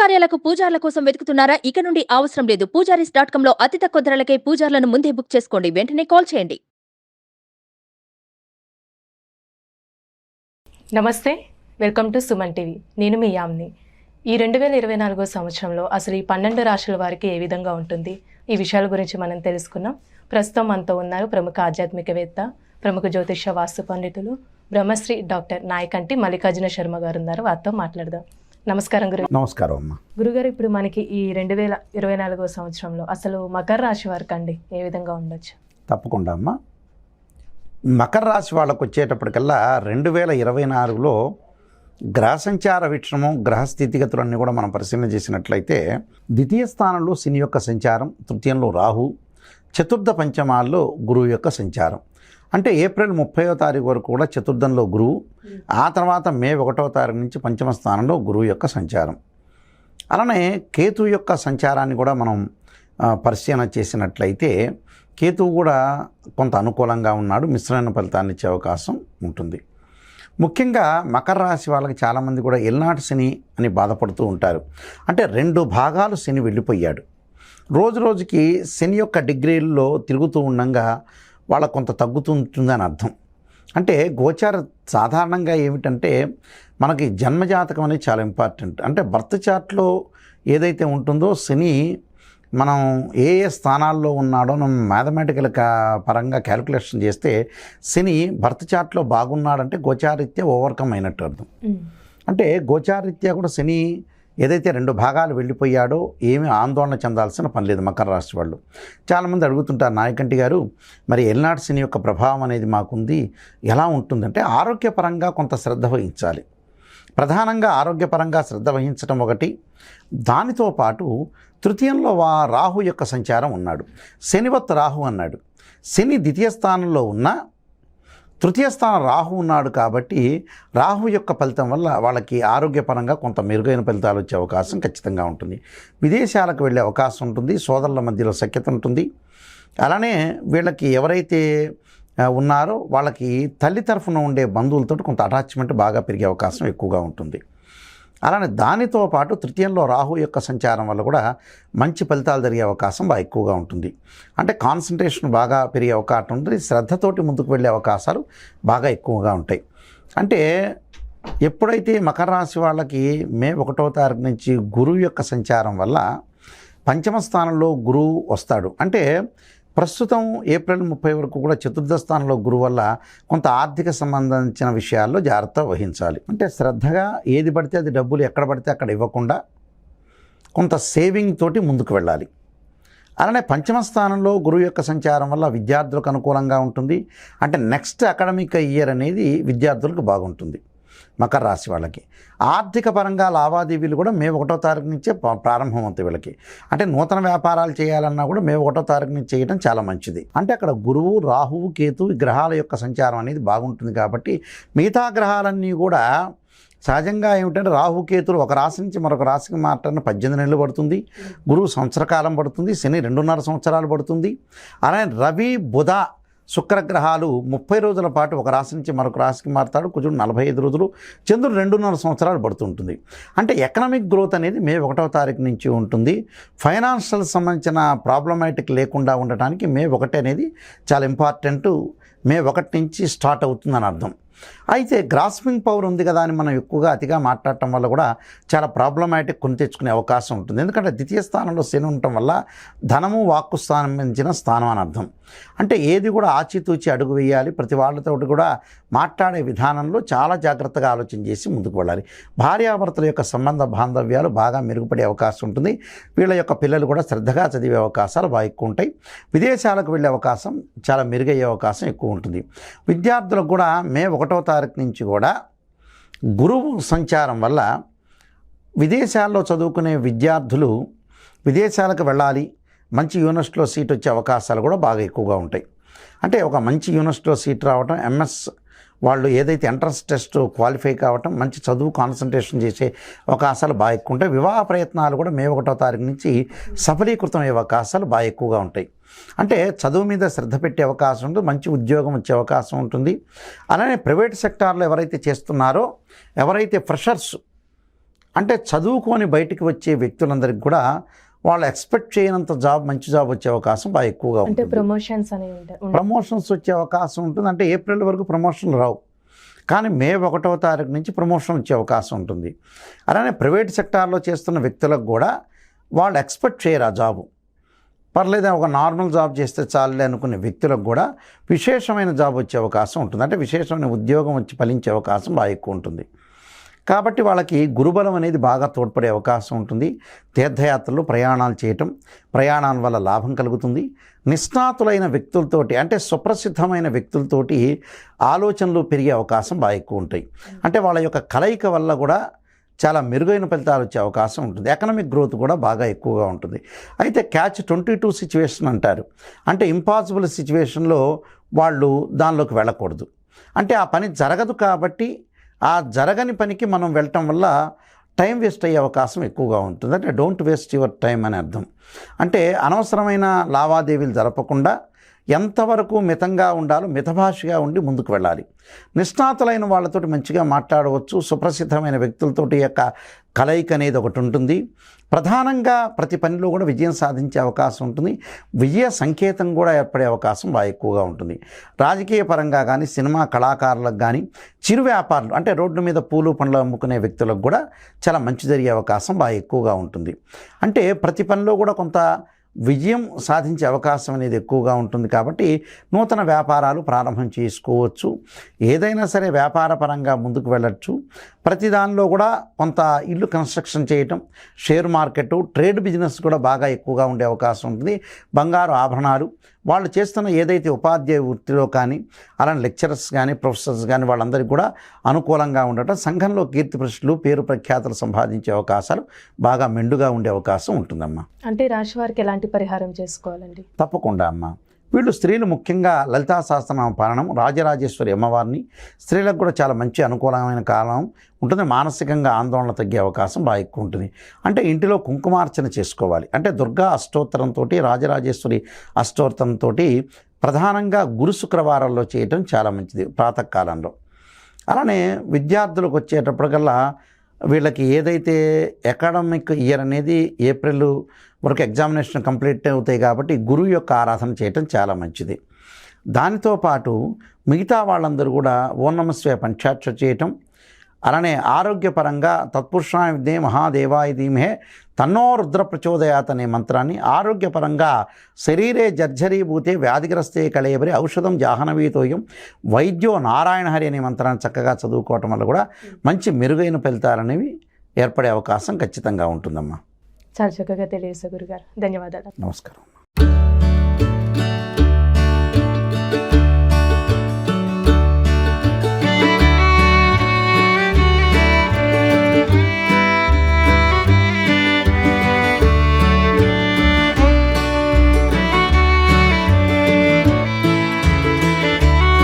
కార్యాలకు పూజార్ల కోసం వెతుకుతున్నారా? ఇక నుండి అవసరం లేదు. పూజారీస్ డాట్ కామ్లో అతి తక్కువ ధరలకే పూజార్లను ముందే బుక్ చేసుకోండి. వెంటనే కాల్ చేయండి. నమస్తే. Welcome to Suman TV. నేను మీ యామ్ని. ఈ రెండు వేల ఇరవై నాలుగో సంవత్సరంలో అసలు ఈ పన్నెండు రాశుల వారికి ఏ విధంగా ఉంటుంది? ఈ విషయాల గురించి మనం తెలుసుకున్నాం. ప్రస్తుతం మనతో ఉన్నారు ప్రముఖ ఆధ్యాత్మికవేత్త ప్రముఖ జ్యోతిష వాస్తు పండితులు బ్రహ్మశ్రీ డాక్టర్ నాయకంటి మల్లికార్జున శర్మ గారు ఉన్నారు. వారితో మాట్లాడదాం. నమస్కారం గురు నమస్కారం అమ్మ. గురుగారు ఇప్పుడు మనకి ఈ రెండు వేల ఇరవై నాలుగో సంవత్సరంలో అసలు మకర రాశి వారికి అండి ఏ విధంగా ఉండొచ్చు? తప్పకుండా అమ్మ. మకర రాశి వాళ్ళకు వచ్చేటప్పటికల్లా రెండు వేల ఇరవై నాలుగులో గ్రహ సంచార వీక్షణము గ్రహ స్థితిగతులన్నీ కూడా మనం పరిశీలన చేసినట్లయితే ద్వితీయ స్థానంలో శని యొక్క సంచారం తృతీయంలో రాహు చతుర్థ పంచమాల్లో గురువు యొక్క సంచారం. అంటే ఏప్రిల్ ముప్పైవ తారీఖు వరకు కూడా చతుర్థంలో గురువు ఆ తర్వాత మే ఒకటవ తారీఖు నుంచి పంచమ స్థానంలో గురువు యొక్క సంచారం. అలానే కేతు యొక్క సంచారాన్ని కూడా మనం పరిశీలన చేసినట్లయితే కేతువు కూడా కొంత అనుకూలంగా ఉన్నాడు మిశ్రమైన ఫలితాన్ని ఇచ్చే అవకాశం ఉంటుంది. ముఖ్యంగా మకర రాశి వాళ్ళకి చాలామంది కూడా ఎల్నాటి శని అని బాధపడుతూ ఉంటారు. అంటే రెండు భాగాలు శని వెళ్ళిపోయాడు. రోజు రోజుకి శని యొక్క డిగ్రీల్లో తిరుగుతూ ఉండగా వాళ్ళకు కొంత తగ్గుతుంటుందని అర్థం అంటే గోచార సాధారణంగా ఏమిటంటే మనకి జన్మజాతకం అనేది చాలా ఇంపార్టెంట్. అంటే బర్త్ చార్ట్లో ఏదైతే ఉంటుందో శని మనం ఏ ఏ స్థానాల్లో ఉన్నాడో మనం మ్యాథమెటికల్ కా పరంగా క్యాలిక్యులేషన్ చేస్తే శని బర్త్ చార్ట్లో బాగున్నాడంటే గోచారీత్యా ఓవర్కమ్ అయినట్టు అర్థం. అంటే గోచారీత్యా కూడా శని ఏదైతే రెండు భాగాలు వెళ్ళిపోయాడో ఏమీ ఆందోళన చెందాల్సిన పని లేదు మకర రాశి వాళ్ళు. చాలామంది అడుగుతుంటారు నాయకంటి గారు మరి ఎల్నాడు శని యొక్క ప్రభావం అనేది మాకుంది ఎలా ఉంటుందంటే ఆరోగ్యపరంగా కొంత శ్రద్ధ వహించాలి. ప్రధానంగా ఆరోగ్యపరంగా శ్రద్ధ వహించడం ఒకటి. దానితో పాటు తృతీయంలో వా రాహు యొక్క సంచారం ఉన్నాడు. శనివత్ రాహు అన్నాడు. శని ద్వితీయ స్థానంలో ఉన్న తృతీయ స్థానం రాహు ఉన్నాడు కాబట్టి రాహు యొక్క ఫలితం వల్ల వాళ్ళకి ఆరోగ్యపరంగా కొంత మెరుగైన ఫలితాలు వచ్చే అవకాశం ఖచ్చితంగా ఉంటుంది. విదేశాలకు వెళ్ళే అవకాశం ఉంటుంది. సోదరుల మధ్యలో సఖ్యత ఉంటుంది. అలానే వీళ్ళకి ఎవరైతే ఉన్నారో వాళ్ళకి తల్లి తరఫున ఉండే బంధువులతో కొంత అటాచ్మెంట్ బాగా పెరిగే అవకాశం ఎక్కువగా ఉంటుంది. అలానే దానితో పాటు తృతీయంలో రాహు యొక్క సంచారం వల్ల కూడా మంచి ఫలితాలు జరిగే అవకాశం బాగా ఎక్కువగా ఉంటుంది. అంటే కాన్సన్ట్రేషన్ బాగా పెరిగే అవకాశం ఉంటుంది. శ్రద్ధతోటి ముందుకు వెళ్ళే అవకాశాలు బాగా ఎక్కువగా ఉంటాయి. అంటే ఎప్పుడైతే మకర రాశి వాళ్ళకి మే ఒకటో తారీఖు నుంచి గురువు యొక్క సంచారం వల్ల పంచమ స్థానంలో గురువు వస్తాడు. అంటే ప్రస్తుతం ఏప్రిల్ ముప్పై వరకు కూడా చతుర్థ స్థానంలో గురువు వల్ల కొంత ఆర్థిక సంబంధించిన విషయాల్లో జాగ్రత్త వహించాలి. అంటే శ్రద్ధగా ఏది పడితే అది డబ్బులు ఎక్కడ పడితే అక్కడ ఇవ్వకుండా కొంత సేవింగ్ తోటి ముందుకు వెళ్ళాలి. అలానే పంచమ స్థానంలో గురువు యొక్క సంచారం వల్ల విద్యార్థులకు అనుకూలంగా ఉంటుంది. అంటే నెక్స్ట్ అకాడమిక్ ఇయర్ అనేది విద్యార్థులకు బాగుంటుంది. మకర రాశి వాళ్ళకి. ఆర్థిక పరంగా లావాదేవీలు కూడా మే ఒకటో తారీఖు నుంచే ప- ప్రారంభమవుతాయి వీళ్ళకి. అంటే నూతన వ్యాపారాలు చేయాలన్నా కూడా మే ఒకటో తారీఖు నుంచి చేయడం చాలా మంచిది. అంటే అక్కడ గురువు రాహువు కేతు గ్రహాల యొక్క సంచారం అనేది బాగుంటుంది కాబట్టి మిగతా గ్రహాలన్నీ కూడా సహజంగా ఏమిటంటే రాహుకేతులు ఒక రాశి నుంచి మరొక రాశికి మారటానికి పద్దెనిమిది నెలలు పడుతుంది. గురువు సంవత్సర కాలం పడుతుంది. శని రెండున్నర సంవత్సరాలు పడుతుంది. అలానే రవి బుధ శుక్రగ్రహాలు ముప్పై రోజుల పాటు ఒక రాశి నుంచి మరొక రాశికి మారుతాడు. కుజుడు నలభై ఐదు రోజులు చంద్రుడు రెండున్నర సంవత్సరాలు పడుతుంటుంది అంటే ఎకనామిక్ గ్రోత్ అనేది మే ఒకటవ తారీఖు నుంచి ఉంటుంది. ఫైనాన్షియల్ సంబంధించిన ప్రాబ్లమాటిక్ లేకుండా ఉండటానికి మే ఒకటి అనేది చాలా ఇంపార్టెంట్ మే ఒకటి నుంచి స్టార్ట్ అవుతుందని అర్థం. అయితే గ్రాస్పింగ్ పవర్ ఉంది కదా అని మనం ఎక్కువగా అతిగా మాట్లాడటం వల్ల కూడా చాలా ప్రాబ్లమాటిక్ కొని తెచ్చుకునే అవకాశం ఉంటుంది. ఎందుకంటే ద్వితీయ స్థానంలో శని ఉండటం వల్ల ధనము వాక్కు సంబంధించిన స్థానం అని అర్థం. అంటే ఏది కూడా ఆచితూచి అడుగు వేయాలి. ప్రతి వాళ్ళతో కూడా మాట్లాడే విధానంలో చాలా జాగ్రత్తగా ఆలోచన చేసి ముందుకు వెళ్ళాలి. భార్యాభర్తల యొక్క సంబంధ బాంధవ్యాలు బాగా మెరుగుపడే అవకాశం ఉంటుంది. వీళ్ళ యొక్క పిల్లలు కూడా శ్రద్ధగా చదివే అవకాశాలు బాగా ఎక్కువ ఉంటాయి. విదేశాలకు వెళ్ళే అవకాశం చాలా మెరుగయ్యే అవకాశం ఎక్కువ ఉంటుంది. విద్యార్థులకు కూడా మే ఒకటో తారీఖు నుంచి కూడా గురువు సంచారం వల్ల విదేశాల్లో చదువుకునే విద్యార్థులు విదేశాలకు వెళ్ళాలి మంచి యూనివర్సిటీలో సీట్ వచ్చే అవకాశాలు కూడా బాగా ఎక్కువగా ఉంటాయి. అంటే ఒక మంచి యూనివర్సిటీలో సీట్ రావటం ఎంఎస్ వాళ్ళు ఏదైతే ఎంట్రన్స్ టెస్ట్ క్వాలిఫై కావటం మంచి చదువు కాన్సన్ట్రేషన్ చేసే అవకాశాలు బాగా ఎక్కువ ఉంటాయి. వివాహ ప్రయత్నాలు కూడా మే ఒకటో తారీఖు నుంచి సఫలీకృతం అయ్యే అవకాశాలు బాగా ఎక్కువగా ఉంటాయి. అంటే చదువు మీద శ్రద్ధ పెట్టే అవకాశం ఉంటుంది మంచి ఉద్యోగం వచ్చే అవకాశం ఉంటుంది. అలానే ప్రైవేట్ సెక్టార్లో ఎవరైతే చేస్తున్నారో ఎవరైతే ఫ్రెషర్స్ అంటే చదువుకొని బయటికి వచ్చే వ్యక్తులందరికీ కూడా వాళ్ళు ఎక్స్పెక్ట్ చేయనంత జాబ్ మంచి జాబ్ వచ్చే అవకాశం బాగా ఎక్కువగా ఉంటుంది. ప్రమోషన్స్. ప్రమోషన్స్ వచ్చే అవకాశం ఉంటుంది. అంటే ఏప్రిల్ వరకు ప్రమోషన్లు రావు. కానీ మే ఒకటవ తారీఖు నుంచి ప్రమోషన్ వచ్చే అవకాశం ఉంటుంది. అలానే ప్రైవేట్ సెక్టార్లో చేస్తున్న వ్యక్తులకు కూడా వాళ్ళు ఎక్స్పెక్ట్ చేయరు ఆ జాబు. పర్లేదు ఒక నార్మల్ జాబ్ చేస్తే చాలులే అనుకునే వ్యక్తులకు కూడా విశేషమైన జాబ్ వచ్చే అవకాశం ఉంటుంది. అంటే విశేషమైన ఉద్యోగం వచ్చి ఫలించే అవకాశం బాగా ఎక్కువ ఉంటుంది. కాబట్టి వాళ్ళకి గురుబలం అనేది బాగా తోడ్పడే అవకాశం ఉంటుంది. తీర్థయాత్రలు ప్రయాణాలు చేయటం ప్రయాణాల వల్ల లాభం కలుగుతుంది. నిష్ణాతులైన వ్యక్తులతోటి అంటే సుప్రసిద్ధమైన వ్యక్తులతోటి ఆలోచనలు పెరిగే అవకాశం బాగా ఎక్కువ ఉంటాయి. అంటే వాళ్ళ యొక్క కలయిక వల్ల కూడా చాలా మెరుగైన ఫలితాలు వచ్చే అవకాశం ఉంటుంది. ఎకనామిక్ గ్రోత్ కూడా బాగా ఎక్కువగా ఉంటుంది. అయితే క్యాచ్ ట్వంటీ టూ సిచ్యువేషన్ అంటారు. అంటే ఇంపాసిబుల్ సిచ్యువేషన్లో వాళ్ళు దానిలోకి వెళ్ళకూడదు. అంటే ఆ పని జరగదు కాబట్టి ఆ జరగని పనికి మనం వెళ్ళటం వల్ల టైం వేస్ట్ అయ్యే అవకాశం ఎక్కువగా ఉంటుంది. అంటే డోంట్ వేస్ట్ యువర్ టైం అని అర్థం. అంటే అనవసరమైన లావాదేవీలు జరపకుండా ఎంతవరకు మితంగా ఉండాలో మితభాషగా ఉండి ముందుకు వెళ్ళాలి. నిష్ణాతులైన వాళ్ళతోటి మంచిగా మాట్లాడవచ్చు. సుప్రసిద్ధమైన వ్యక్తులతోటి యొక్క కలయిక అనేది ఒకటి ఉంటుంది. ప్రధానంగా ప్రతి పనిలో కూడా విజయం సాధించే అవకాశం ఉంటుంది. విజయ సంకేతం కూడా ఏర్పడే అవకాశం బాగా ఎక్కువగా ఉంటుంది. రాజకీయ పరంగా కానీ సినిమా కళాకారులకు కానీ చిరు వ్యాపారులు అంటే రోడ్డు మీద పూలు పండ్లు అమ్ముకునే వ్యక్తులకు కూడా చాలా మంచి జరిగే అవకాశం బాగా ఎక్కువగా ఉంటుంది. అంటే ప్రతి పనిలో కూడా కొంత విజయం సాధించే అవకాశం అనేది ఎక్కువగా ఉంటుంది కాబట్టి నూతన వ్యాపారాలు ప్రారంభం చేసుకోవచ్చు. ఏదైనా సరే వ్యాపార పరంగా ముందుకు వెళ్ళచ్చు. ప్రతి దానిలో కూడా కొంత ఇల్లు కన్స్ట్రక్షన్ చేయటం షేర్ మార్కెట్ ట్రేడ్ బిజినెస్ కూడా బాగా ఎక్కువగా ఉండే అవకాశం ఉంటుంది. బంగారు ఆభరణాలు వాళ్ళు చేస్తున్న ఏదైతే ఉపాధ్యాయ వృత్తిలో కానీ అలానే లెక్చరర్స్ కానీ ప్రొఫెసర్స్ కానీ వాళ్ళందరికీ కూడా అనుకూలంగా ఉండటం సంఘంలో కీర్తి ప్రశ్నలు పేరు ప్రఖ్యాతలు సంపాదించే అవకాశాలు బాగా మెండుగా ఉండే అవకాశం ఉంటుందమ్మా. అంటే రాశి వారికి ఎలాంటి పరిహారం చేసుకోవాలండి? తప్పకుండా అమ్మ. వీళ్ళు స్త్రీలు ముఖ్యంగా లలితా సహస్రనామ పాలనం రాజరాజేశ్వరి అమ్మవారిని స్త్రీలకు కూడా చాలా మంచి అనుకూలమైన కాలం ఉంటుంది. మానసికంగా ఆందోళన తగ్గే అవకాశం బాగా ఎక్కువ ఉంటుంది. అంటే ఇంటిలో కుంకుమార్చన చేసుకోవాలి. అంటే దుర్గా అష్టోత్తరంతో రాజరాజేశ్వరి అష్టోత్తరంతో ప్రధానంగా గురు శుక్రవారాల్లో చేయటం చాలా మంచిది ప్రాతకాలంలో. అలానే విద్యార్థులకు వచ్చేటప్పటికల్లా వీళ్ళకి ఏదైతే అకాడమిక్ ఇయర్ అనేది ఏప్రిల్ వరకు ఎగ్జామినేషన్ కంప్లీట్ అవుతాయి కాబట్టి గురువు యొక్క ఆరాధన చేయటం చాలా మంచిది. దానితో పాటు మిగతా వాళ్ళందరూ కూడా ఓం నమస్వే పంచాక్ష చేయటం అలానే ఆరోగ్యపరంగా తత్పురుషాయ విద్యే మహాదేవాయ ధీమహే తన్నో రుద్ర ప్రచోదయాత్ అనే మంత్రాన్ని ఆరోగ్యపరంగా శరీరే జర్జరీభూతే వ్యాధిగ్రస్తే కళేబరి ఔషధం జాహ్నవీతోయం వైద్యో నారాయణ హరి అనే మంత్రాన్ని చక్కగా చదువుకోవటం వల్ల కూడా మంచి మెరుగైన ఫలితాలు అనేవి ఏర్పడే అవకాశం ఖచ్చితంగా ఉంటుందమ్మా. చాలా చక్కగా తెలియజేశారు గురుగారు. ధన్యవాదాలు. నమస్కారం.